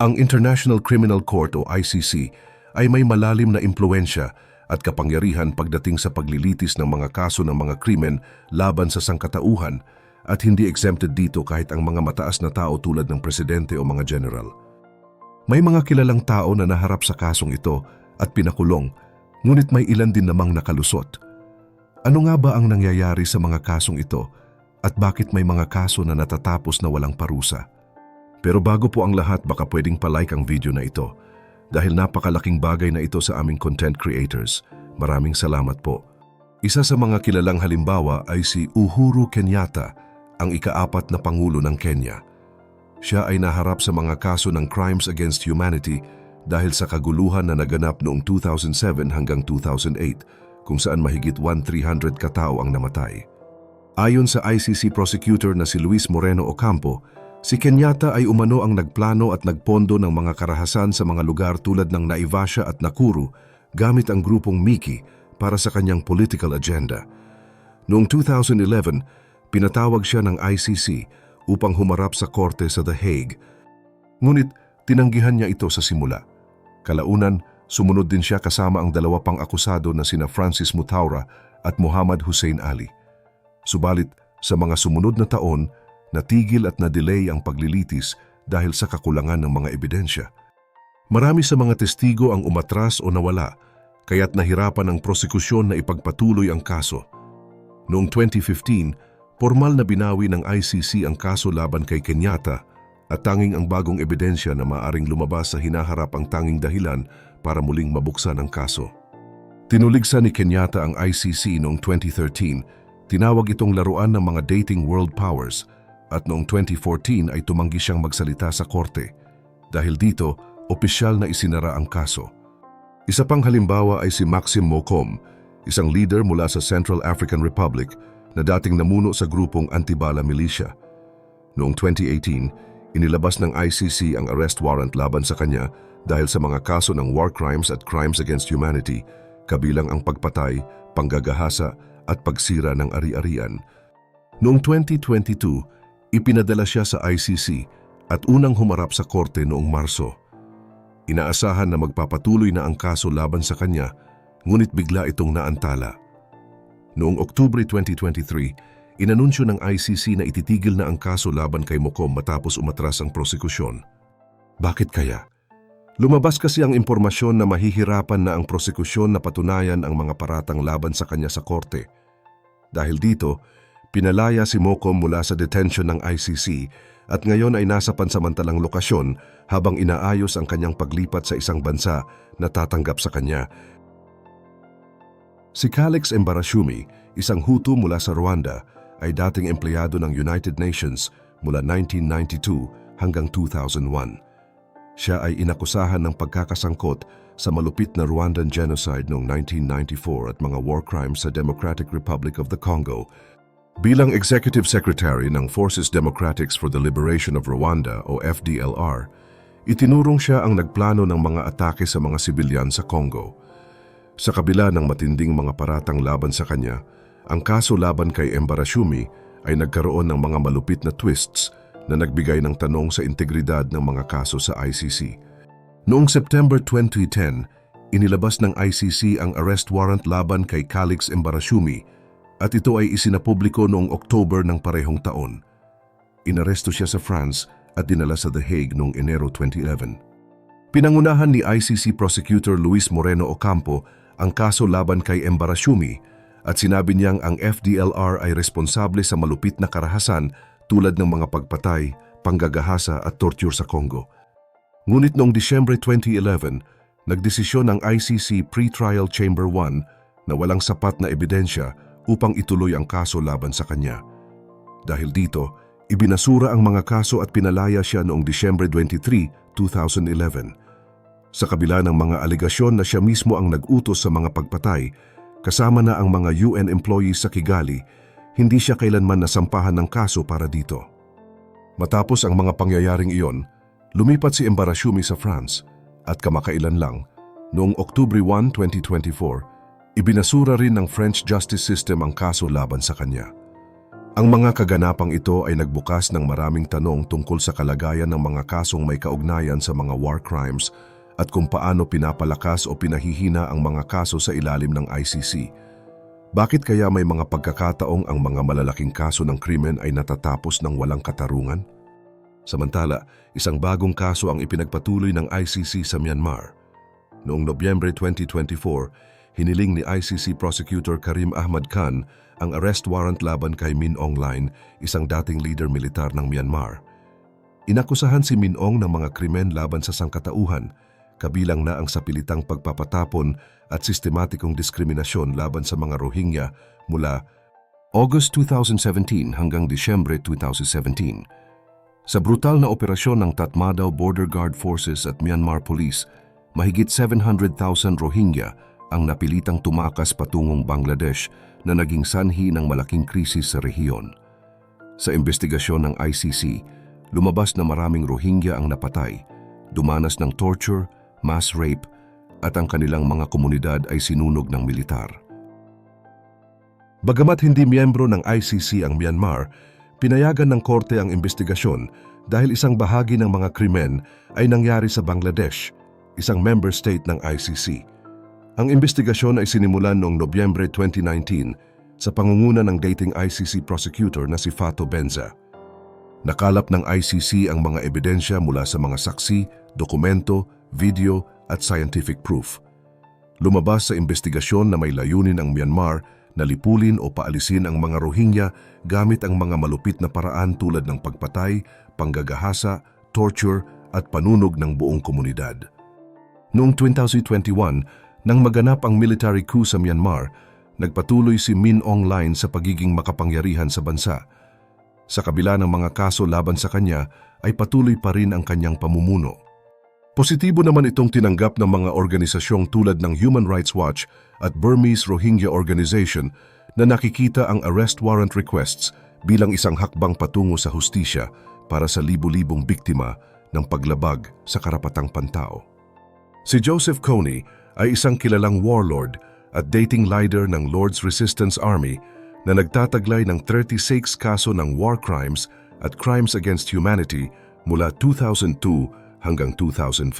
Ang International Criminal Court o ICC ay may malalim na impluensya at kapangyarihan pagdating sa paglilitis ng mga kaso ng mga krimen laban sa sangkatauhan at hindi exempted dito kahit ang mga mataas na tao tulad ng presidente o mga general. May mga kilalang tao na naharap sa kasong ito at pinakulong, ngunit may ilan din namang nakalusot. Ano nga ba ang nangyayari sa mga kasong ito at bakit may mga kaso na natatapos na walang parusa? Pero bago po ang lahat baka pwedeng palike ang video na ito dahil napakalaking bagay na ito sa aming content creators. Maraming salamat po. Isa sa mga kilalang halimbawa ay si Uhuru Kenyatta, ang ikaapat na Pangulo ng Kenya. Siya ay naharap sa mga kaso ng crimes against humanity dahil sa kaguluhan na naganap noong 2007 hanggang 2008 kung saan mahigit 1,300 katao ang namatay. Ayon sa ICC prosecutor na si Luis Moreno Ocampo, Si Kenyatta ay umano ang nagplano at nagpondo ng mga karahasan sa mga lugar tulad ng Naivasha at Nakuru gamit ang grupong Miki para sa kanyang political agenda. Noong 2011, pinatawag siya ng ICC upang humarap sa korte sa The Hague. Ngunit tinanggihan niya ito sa simula. Kalaunan, sumunod din siya kasama ang dalawa pang akusado na sina Francis Mutaura at Muhammad Hussein Ali. Subalit, sa mga sumunod na taon, natigil at na-delay ang paglilitis dahil sa kakulangan ng mga ebidensya. Marami sa mga testigo ang umatras o nawala, kaya't nahirapan ang prosekusyon na ipagpatuloy ang kaso. Noong 2015, formal na binawi ng ICC ang kaso laban kay Kenyatta at tanging ang bagong ebidensya na maaring lumabas sa hinaharap ang tanging dahilan para muling mabuksan ang kaso. Tinuligsa ni Kenyatta ang ICC noong 2013, tinawag itong laruan ng mga dating world powers – at noong 2014 ay tumanggi siyang magsalita sa korte. Dahil dito, opisyal na isinara ang kaso. Isa pang halimbawa ay si Maxim Mokom, isang leader mula sa Central African Republic na dating namuno sa grupong Antibala Militia. Noong 2018, inilabas ng ICC ang arrest warrant laban sa kanya dahil sa mga kaso ng war crimes at crimes against humanity, kabilang ang pagpatay, panggagahasa at pagsira ng ari-arian. Noong 2022, Ipinadala siya sa ICC at unang humarap sa korte noong Marso. Inaasahan na magpapatuloy na ang kaso laban sa kanya, ngunit bigla itong naantala. Noong Oktubre 2023, inanunsyo ng ICC na ititigil na ang kaso laban kay Mokom matapos umatras ang prosekusyon. Bakit kaya? Lumabas kasi ang impormasyon na mahihirapan na ang prosekusyon na patunayan ang mga paratang laban sa kanya sa korte. Dahil dito, Pinalaya si Mokom mula sa detention ng ICC at ngayon ay nasa pansamantalang lokasyon habang inaayos ang kanyang paglipat sa isang bansa na tatanggap sa kanya. Si Calix Embarashumi, isang Hutu mula sa Rwanda, ay dating empleyado ng United Nations mula 1992 hanggang 2001. Siya ay inakusahan ng pagkakasangkot sa malupit na Rwandan genocide noong 1994 at mga war crimes sa Democratic Republic of the Congo Bilang Executive Secretary ng Forces Democratics for the Liberation of Rwanda o FDLR, itinurong siya ang nagplano ng mga atake sa mga sibilyan sa Congo. Sa kabila ng matinding mga paratang laban sa kanya, ang kaso laban kay Embarashumi ay nagkaroon ng mga malupit na twists na nagbigay ng tanong sa integridad ng mga kaso sa ICC. Noong September 2010, inilabas ng ICC ang arrest warrant laban kay Calix Embarashumi at ito ay isinapubliko noong October ng parehong taon. Inaresto siya sa France at dinala sa The Hague noong Enero 2011. Pinangunahan ni ICC Prosecutor Luis Moreno Ocampo ang kaso laban kay Embarashumi at sinabi niyang ang FDLR ay responsable sa malupit na karahasan tulad ng mga pagpatay, panggagahasa at torture sa Congo. Ngunit noong Disyembre 2011, nagdesisyon ang ICC Pre-Trial Chamber 1 na walang sapat na ebidensya upang ituloy ang kaso laban sa kanya. Dahil dito, ibinasura ang mga kaso at pinalaya siya noong Disyembre 23, 2011. Sa kabila ng mga alegasyon na siya mismo ang nag-utos sa mga pagpatay, kasama na ang mga UN employees sa Kigali, hindi siya kailanman nasampahan ng kaso para dito. Matapos ang mga pangyayaring iyon, lumipat si Embarashumi sa France at kamakailan lang, noong Oktubre 1, 2024, Ibinasura rin ng French justice system ang kaso laban sa kanya. Ang mga kaganapang ito ay nagbukas ng maraming tanong tungkol sa kalagayan ng mga kasong may kaugnayan sa mga war crimes at kung paano pinapalakas o pinahihina ang mga kaso sa ilalim ng ICC. Bakit kaya may mga pagkakataong ang mga malalaking kaso ng krimen ay natatapos ng walang katarungan? Samantala, isang bagong kaso ang ipinagpatuloy ng ICC sa Myanmar. Noong Nobyembre 2024, hiniling ni ICC Prosecutor Karim Ahmad Khan ang arrest warrant laban kay Min Aung Hlaing, isang dating leader militar ng Myanmar. Inakusahan si Min Aung ng mga krimen laban sa sangkatauhan, kabilang na ang sapilitang pagpapatapon at sistematikong diskriminasyon laban sa mga Rohingya mula August 2017 hanggang Disyembre 2017. Sa brutal na operasyon ng Tatmadaw Border Guard Forces at Myanmar Police, mahigit 700,000 Rohingya ang napilitang tumakas patungong Bangladesh na naging sanhi ng malaking krisis sa rehiyon. Sa investigasyon ng ICC, lumabas na maraming Rohingya ang napatay, dumanas ng torture, mass rape, at ang kanilang mga komunidad ay sinunog ng militar. Bagamat hindi miyembro ng ICC ang Myanmar, pinayagan ng korte ang investigasyon dahil isang bahagi ng mga krimen ay nangyari sa Bangladesh, isang member state ng ICC. Ang investigasyon ay sinimulan noong Nobyembre 2019 sa pangunguna ng dating ICC prosecutor na si Fato Benza. Nakalap ng ICC ang mga ebidensya mula sa mga saksi, dokumento, video at scientific proof. Lumabas sa investigasyon na may layunin ang Myanmar na lipulin o paalisin ang mga Rohingya gamit ang mga malupit na paraan tulad ng pagpatay, panggagahasa, torture at panunog ng buong komunidad. Noong 2021, nang maganap ang military coup sa Myanmar, nagpatuloy si Min Aung Hlaing sa pagiging makapangyarihan sa bansa. Sa kabila ng mga kaso laban sa kanya, ay patuloy pa rin ang kanyang pamumuno. Positibo naman itong tinanggap ng mga organisasyong tulad ng Human Rights Watch at Burmese Rohingya Organization na nakikita ang arrest warrant requests bilang isang hakbang patungo sa hustisya para sa libu-libong biktima ng paglabag sa karapatang pantao. Si Joseph Kony ay isang kilalang warlord at dating leader ng Lord's Resistance Army na nagtataglay ng 36 kaso ng war crimes at crimes against humanity mula 2002 hanggang 2005.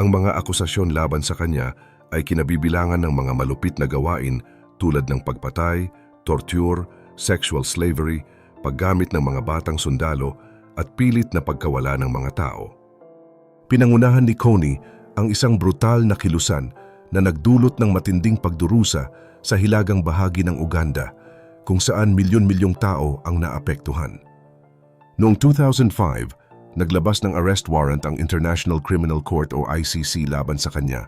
Ang mga akusasyon laban sa kanya ay kinabibilangan ng mga malupit na gawain tulad ng pagpatay, torture, sexual slavery, paggamit ng mga batang sundalo at pilit na pagkawala ng mga tao. Pinangunahan ni Coney ang isang brutal na kilusan na nagdulot ng matinding pagdurusa sa hilagang bahagi ng Uganda kung saan milyon-milyong tao ang naapektuhan. Noong 2005, naglabas ng arrest warrant ang International Criminal Court o ICC laban sa kanya,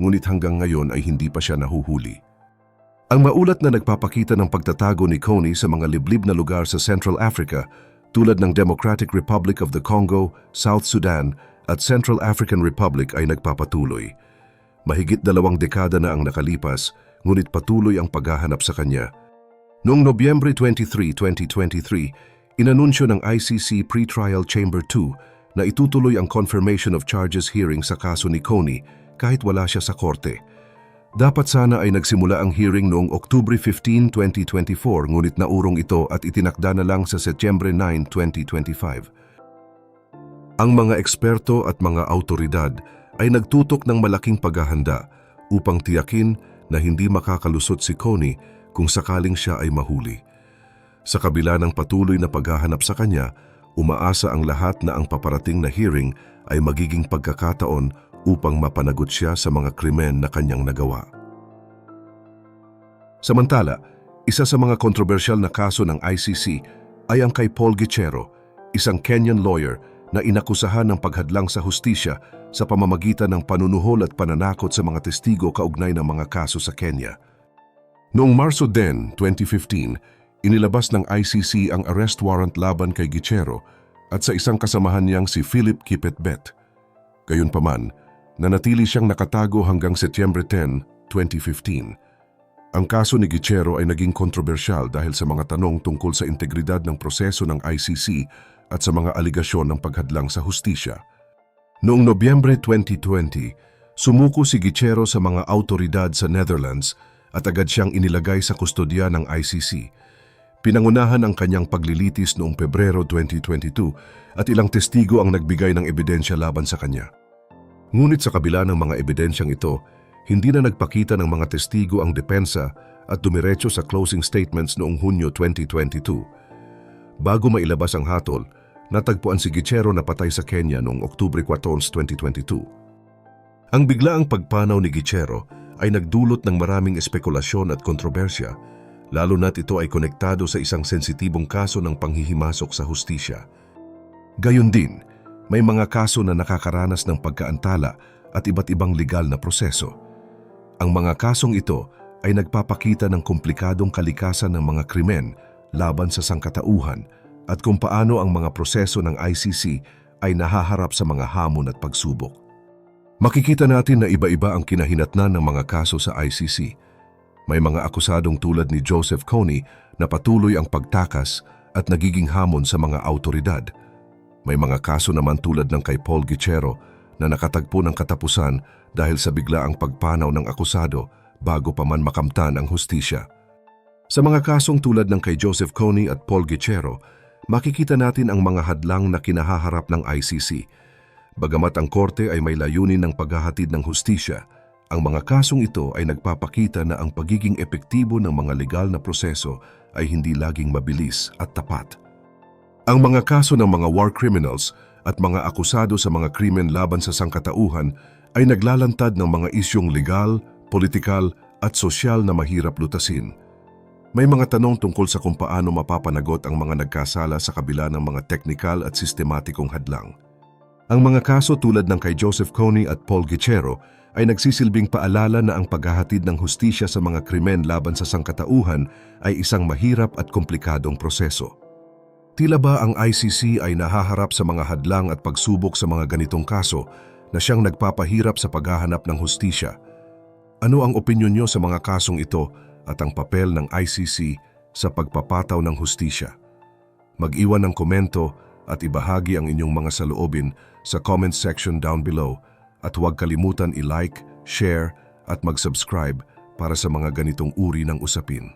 ngunit hanggang ngayon ay hindi pa siya nahuhuli. Ang maulat na nagpapakita ng pagtatago ni Coney sa mga liblib na lugar sa Central Africa tulad ng Democratic Republic of the Congo, South Sudan at Central African Republic ay nagpapatuloy. Mahigit dalawang dekada na ang nakalipas, ngunit patuloy ang paghahanap sa kanya. Noong Nobyembre 23, 2023, inanunsyo ng ICC Pre-Trial Chamber 2 na itutuloy ang confirmation of charges hearing sa kaso ni Coney kahit wala siya sa korte. Dapat sana ay nagsimula ang hearing noong Oktubre 15, 2024 ngunit naurong ito at itinakda na lang sa Setyembre 9, 2025. Ang mga eksperto at mga autoridad ay nagtutok ng malaking paghahanda upang tiyakin na hindi makakalusot si Coney kung sakaling siya ay mahuli. Sa kabila ng patuloy na paghahanap sa kanya, umaasa ang lahat na ang paparating na hearing ay magiging pagkakataon upang mapanagot siya sa mga krimen na kanyang nagawa. Samantala, isa sa mga kontrobersyal na kaso ng ICC ay ang kay Paul Gichero, isang Kenyan lawyer na inakusahan ng paghadlang sa hustisya sa pamamagitan ng panunuhol at pananakot sa mga testigo kaugnay ng mga kaso sa Kenya. Noong Marso 10, 2015, inilabas ng ICC ang arrest warrant laban kay Gichero at sa isang kasamahan niyang si Philip Kipetbet. Gayunpaman, nanatili siyang nakatago hanggang Setyembre 10, 2015. Ang kaso ni Gichero ay naging kontrobersyal dahil sa mga tanong tungkol sa integridad ng proseso ng ICC at sa mga aligasyon ng paghadlang sa hustisya. Noong Nobyembre 2020, sumuko si Gichero sa mga autoridad sa Netherlands at agad siyang inilagay sa kustodya ng ICC. Pinangunahan ang kanyang paglilitis noong Pebrero 2022 at ilang testigo ang nagbigay ng ebidensya laban sa kanya. Ngunit sa kabila ng mga ebidensyang ito, hindi na nagpakita ng mga testigo ang depensa at dumiretso sa closing statements noong Hunyo 2022. Bago mailabas ang hatol, natagpuan si Gichero na patay sa Kenya noong Oktubre 14, 2022. Ang biglaang pagpanaw ni Gichero ay nagdulot ng maraming espekulasyon at kontrobersya, lalo na't ito ay konektado sa isang sensitibong kaso ng panghihimasok sa hustisya. Gayon din, may mga kaso na nakakaranas ng pagkaantala at iba't ibang legal na proseso. Ang mga kasong ito ay nagpapakita ng komplikadong kalikasan ng mga krimen laban sa sangkatauhan at kung paano ang mga proseso ng ICC ay nahaharap sa mga hamon at pagsubok. Makikita natin na iba-iba ang kinahinatnan ng mga kaso sa ICC. May mga akusadong tulad ni Joseph Kony na patuloy ang pagtakas at nagiging hamon sa mga autoridad. May mga kaso naman tulad ng kay Paul Gichero na nakatagpo ng katapusan dahil sa biglaang pagpanaw ng akusado bago pa man makamtan ang hustisya. Sa mga kasong tulad ng kay Joseph Kony at Paul Gichero, makikita natin ang mga hadlang na kinahaharap ng ICC. Bagamat ang korte ay may layunin ng paghahatid ng hustisya, ang mga kasong ito ay nagpapakita na ang pagiging epektibo ng mga legal na proseso ay hindi laging mabilis at tapat. Ang mga kaso ng mga war criminals at mga akusado sa mga krimen laban sa sangkatauhan ay naglalantad ng mga isyong legal, politikal at sosyal na mahirap lutasin. May mga tanong tungkol sa kung paano mapapanagot ang mga nagkasala sa kabila ng mga teknikal at sistematikong hadlang. Ang mga kaso tulad ng kay Joseph Kony at Paul Gichero ay nagsisilbing paalala na ang paghahatid ng hustisya sa mga krimen laban sa sangkatauhan ay isang mahirap at komplikadong proseso. Tila ba ang ICC ay nahaharap sa mga hadlang at pagsubok sa mga ganitong kaso na siyang nagpapahirap sa paghahanap ng hustisya? Ano ang opinyon niyo sa mga kasong ito at ang papel ng ICC sa pagpapataw ng hustisya? Mag-iwan ng komento at ibahagi ang inyong mga saloobin sa comment section down below at huwag kalimutan i-like, share at mag-subscribe para sa mga ganitong uri ng usapin.